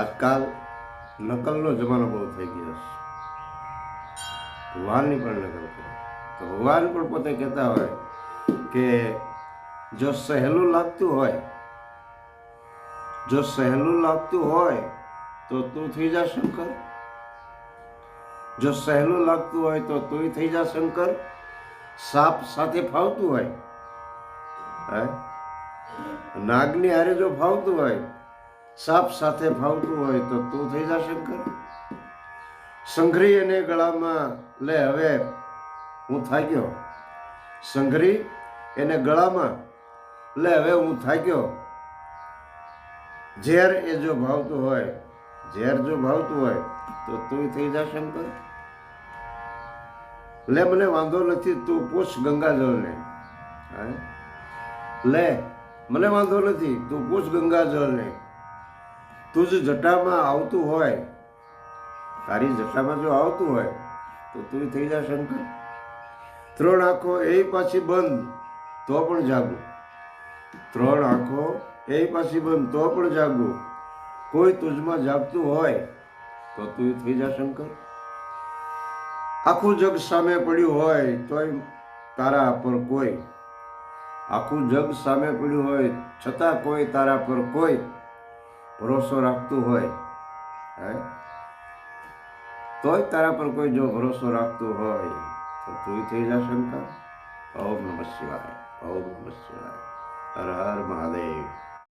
આજકાલ નકલનો જમાનો બહુ થઈ ગયો છે. ભગવાનની પણ નકલ કરે. તો ભગવાન પણ પોતે કહેતા હોય કે જો સહેલું લાગતું હોય, જો સહેલું લાગતું હોય તો તું થઈ જા શંકર. જો સહેલું લાગતું હોય તો તું થઈ જા શંકર. સાપ સાથે ફાવતું હોય નાગની હારે જો ફાવતું હોય સાપ સાથે ફાવતું હોય તો તું થઈ જા, શંકર. સંઘરી એને ગળામાં, લે, હવે હું થાક્યો. સંઘરી એને ગળામાં, લે, હવે હું થાક્યો. ઝેર એ જો ભાવતું હોય, ઝેર જો ભાવતું હોય તો તું થઈ જા, શંકર. લે, મને વાંધો નથી, તું પૂછ ગંગાજળને. લે, મને વાંધો નથી, તું પૂછ ગંગાજળને. તું જ જટામાં આવતું હોય, તારી જટામાં જો આવતું હોય, તો તું થઈ જા શંકર. ત્રણ આંખો એ પાછી બંધ, તો પણ જાગો. ત્રણ આંખો એ પાછી બંધ, તો પણ જાગો. કોઈ તુજમાં જાગતું હોય, તો તું થઈ જા શંકર. આખું જગ સામે પડ્યું હોય, તોય તારા પર કોઈ. આખું જગ સામે પડ્યું હોય, છતાં કોઈ તારા પર કોઈ. ભરોસો રાખતું હોય હે તોય તારા પર કોઈ જો ભરોસો રાખતું હોય, તો તું થઈ જા શંકર ઓમ નમઃ શિવાય ઓમ નમઃ શિવાય હર હર મહાદેવ.